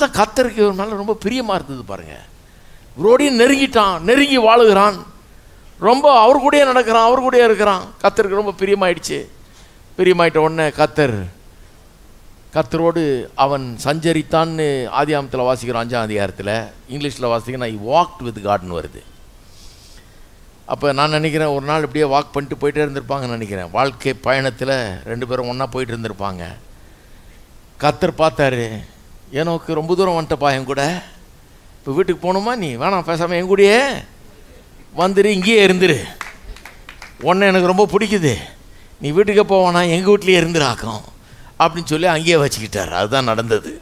தான் கத்தருக்கு இவர் மேலே ரொம்ப பிரியமாக இருந்தது பாருங்கள் இவரோடையும் நெருங்கிட்டான் நெருங்கி வாழுகிறான். ரொம்ப அவர் கூடயே நடக்கிறான் அவர் கூடயே இருக்கிறான். கத்தருக்கு ரொம்ப பிரியமாயிடுச்சு. பிரியமாயிட்ட உடனே கத்தர் கத்தரோடு அவன் சஞ்சரித்தான்னு ஆதியாமத்தில் வாசிக்கிறோம் அஞ்சாம் அதிகாரத்தில். இங்கிலீஷில் வாசிக்கிறேன் ஐ வாக்ட் வித் காட்னு வருது. அப்போ நான் நினைக்கிறேன் ஒரு நாள் இப்படியே வாக் பண்ணிட்டு போயிட்டே இருந்திருப்பாங்கன்னு நினைக்கிறேன். வாழ்க்கை பயணத்தில் ரெண்டு பேரும் ஒன்றா போயிட்டு இருந்திருப்பாங்க. கத்தர் பார்த்தாரு ஏனோக்கு ரொம்ப தூரம் வந்துட்டப்பா என் கூட. இப்போ வீட்டுக்கு போகணுமா நீ? வேணாம் பேசாமல் என் கூடயே. வந்துரு இங்கேயே இருந்துரு. உன்னை எனக்கு ரொம்ப பிடிக்குது. நீ வீட்டுக்கே போவானா எங்கள் வீட்லேயே இருந்துராக்கும் அப்படின்னு சொல்லி அங்கேயே வச்சுக்கிட்டார். அதுதான் நடந்தது.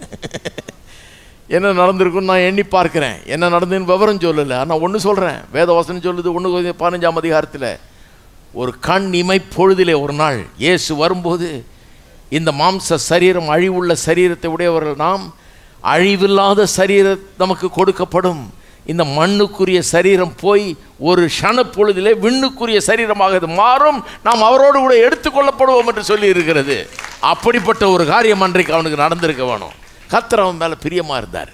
என்ன நடந்திருக்குன்னு நான் எண்ணி பார்க்குறேன். என்ன நடந்ததுன்னு விவரம் சொல்லலை. ஆனால் ஒன்று சொல்கிறேன் வேதவாசனம் சொல்லுது ஒன்று பதினஞ்சாம் அதிகாரத்தில். ஒரு கண் இமை பொழுதிலே ஒரு நாள். இயேசு வரும்போது இந்த மாம்ச சரீரம் அழிவுள்ள சரீரத்தை உடையவர்கள் நாம் அழிவில்லாத சரீரம் நமக்கு கொடுக்கப்படும். இந்த மண்ணுக்குரிய சரீரம் போய் ஒரு க்ஷண பொழுதிலே விண்ணுக்குரிய சரீரமாக இது மாறும். நாம் அவரோடு கூட எடுத்துக்கொள்ளப்படுவோம் என்று சொல்லி இருக்கிறது. அப்படிப்பட்ட ஒரு காரியம் அன்றைக்கு அவனுக்கு நடந்திருக்க வேணும். கத்தர் அவன் மேலே பிரியமாக இருந்தார்.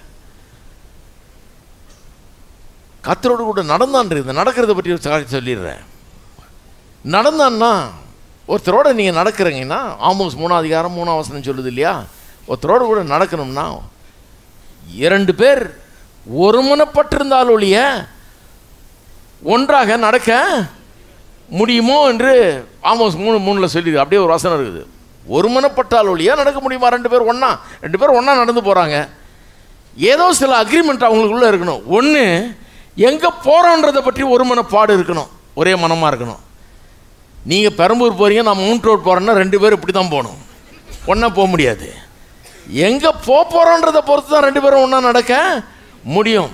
கத்தரோடு கூட நடந்தான் இருக்குது நடக்கிறத பற்றி ஒரு காரியம் சொல்லிடுறேன். நடந்தான்னா ஒருத்தரோட நீங்கள் நடக்கிறீங்கன்னா ஆமோஸ் மூணாம் அதிகாரம் மூணாம் வசனம் சொல்லுது இல்லையா? ஒருத்தரோடு கூட நடக்கணும்னா இரண்டு பேர் ஒருமனப்பட்டிருந்தால் ஒழிய ஒன்றாக நடக்க முடியுமோ என்று ஆமோஸ் மூணு மூணில் சொல்லி அப்படியே ஒரு வசனம் இருக்குது. ஒருமனப்பட்டால் ஒழிய நடக்க முடியுமா? ரெண்டு பேர் ஒன்றா ரெண்டு பேர் ஒன்றா நடந்து போகிறாங்க ஏதோ சில அக்ரிமெண்ட் அவங்களுக்குள்ளே இருக்கணும். ஒன்று எங்கே போகிறோன்றதை பற்றி ஒரு மனப்பாடு இருக்கணும். ஒரே மனமாக இருக்கணும். நீங்கள் பெரம்பூர் போகிறீங்க நான் மவுண்ட் ரோட் போகிறேன்னா ரெண்டு பேர் இப்படி தான் போகணும். ஒன்றா போக முடியாது. எங்கே போக போகிறோன்றதை பொறுத்து தான் ரெண்டு பேரும் ஒன்றா நடக்க முடியும்.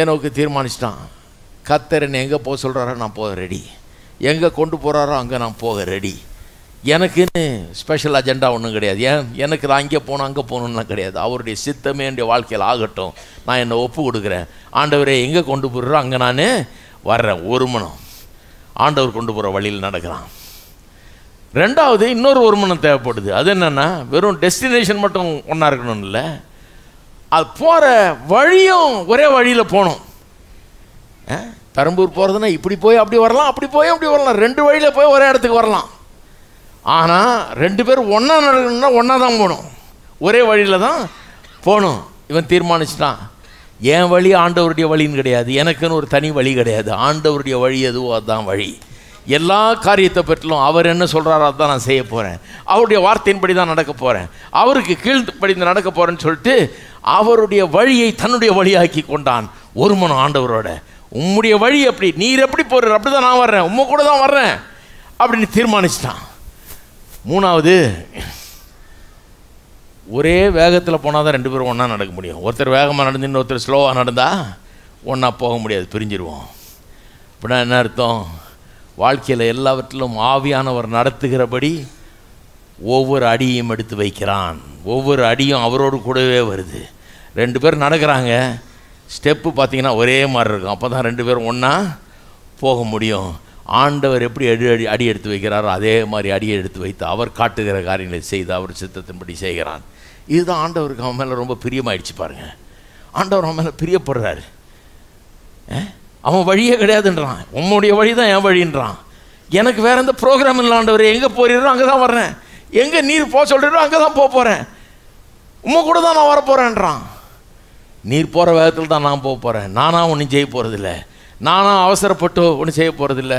ஏனோக்கு தீர்மானிச்சிட்டான். கத்தர் என்னை எங்கே போக சொல்கிறாரோ நான் போக ரெடி எங்கே கொண்டு போகிறாரோ அங்கே நான் போக ரெடி எனக்குன்னு ஸ்பெஷல் அஜெண்டா ஒன்றும் கிடையாது. ஏன்? எனக்கு நான் அங்கே போகணும் அங்கே போகணும்லாம் கிடையாது. அவருடைய சித்தமே என்னுடைய வாழ்க்கையில் ஆகட்டும். நான் என்னை ஒப்பு கொடுக்குறேன். ஆண்டவரே எங்கே கொண்டு போடுறோ அங்கே நான் வர்றேன். ஒரு மனம். ஆண்டவர் கொண்டு போகிற வழியில் நடக்கிறான். ரெண்டாவது இன்னொரு ஒருமனம் தேவைப்படுது. அது என்னென்னா வெறும் டெஸ்டினேஷன் மட்டும் ஒன்றா இருக்கணும் இல்லை. அது போகிற வழியும் ஒரே வழியில் போகணும். பெரம்பூர் போகிறதுனா இப்படி போய் அப்படி வரலாம் அப்படி போய் அப்படி வரலாம். ரெண்டு வழியில் போய் ஒரே இடத்துக்கு வரலாம். ஆனால் ரெண்டு பேரும் ஒன்றா நடக்கணும்னா ஒன்றா தான் போகணும். ஒரே வழியில் தான் போகணும். இவன் தீர்மானிச்சிட்டான். என் வழி ஆண்டவருடைய வழின்னு கிடையாது. எனக்குன்னு ஒரு தனி வழி கிடையாது. ஆண்டவருடைய வழி எதுவோ அதுதான் வழி. எல்லா காரியத்தை பற்றிலும் அவர் என்ன சொல்கிறாரோ அதான் நான் செய்ய போகிறேன் அவருடைய வார்த்தையின்படி தான் நடக்க போகிறேன் அவருக்கு கீழ்ப்படி நடக்க போகிறேன்னு சொல்லிட்டு அவருடைய வழியை தன்னுடைய வழியாக்கி கொண்டான் ஒரு மனம் ஆண்டவரோட. உம்முடைய வழி எப்படி? நீர் எப்படி போடுற அப்படி தான் நான் வர்றேன். உம்மை கூட தான் வர்றேன். அப்படின்னு தீர்மானிச்சிட்டான். மூணாவது ஒரே வேகத்தில் போனால் தான் ரெண்டு பேரும் ஒன்றா நடக்க முடியும். ஒருத்தர் வேகமாக நடந்து இன்னொருத்தர் ஸ்லோவாக நடந்தால் ஒன்றா போக முடியாது. பிரிஞ்சிருவோம். அப்படின்னா என்ன அர்த்தம்? வாழ்க்கையில் எல்லாவற்றிலும் ஆவியானவர் நடத்துகிறபடி ஒவ்வொரு அடியும் எடுத்து வைக்கிறான். ஒவ்வொரு அடியும் அவரோடு கூடவே வருது. ரெண்டு பேர் நடக்கிறாங்க. ஸ்டெப்பு பார்த்தீங்கன்னா ஒரே மாதிரி இருக்கும். அப்போ தான் ரெண்டு பேரும் ஒன்றா போக முடியும். ஆண்டவர் எப்படி அடி அடி அடி எடுத்து வைக்கிறாரோ அதே மாதிரி அடியை எடுத்து வைத்து அவர் காட்டுகிற காரியங்களை செய்து அவர் சித்தத்தின்படி செய்கிறான். இதுதான் ஆண்டவருக்கு அவன் மேலே ரொம்ப பிரியமாயிடுச்சு பாருங்கள் ஆண்டவர் அவன் மேலே பிரியப்படுறாரு. அவன் வழியே கிடையாதுன்றான். உன்னுடைய வழி தான் என் வழின்றான். எனக்கு வேற எந்த ப்ரோக்ராம் இல்லாண்டவர் எங்கே போறீரோ அங்கே தான் வர்றேன். எங்கே நீர் போக சொல்கிறீரோ அங்கே தான் போக போகிறேன் உம்மை கூட தான் நான் வரப்போகிறேன்றான் நீர் போகிற வேகத்தில் தான் நான் போக போகிறேன் நானாக ஒன்றும் செய்ய போகிறதில்ல நானாக அவசரப்பட்டு ஒன்றும் செய்ய போகிறதில்ல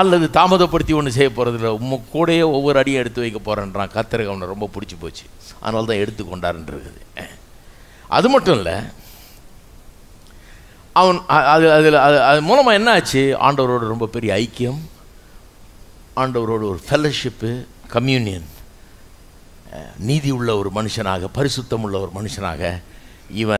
அல்லது தாமதப்படுத்தி ஒன்றும் செய்ய போகிறதில்ல உம்ம கூடயே ஒவ்வொரு அடியும் எடுத்து வைக்க போகிறேன்றான் கத்திரக அவனை ரொம்ப பிடிச்சி போச்சு. அதனால தான் எடுத்து கொண்டாருன்றது அது மட்டும் இல்லை அவன் அது அதில் அது அது மூலமாக என்ன ஆச்சு ஆண்டவரோட ரொம்ப பெரிய ஐக்கியம். ஆண்டவரோட ஒரு ஃபெல்லோஷிப்பு கம்யூனியன் நீதி உள்ள ஒரு மனுஷனாக பரிசுத்தம் உள்ள ஒரு மனுஷனாக இவன்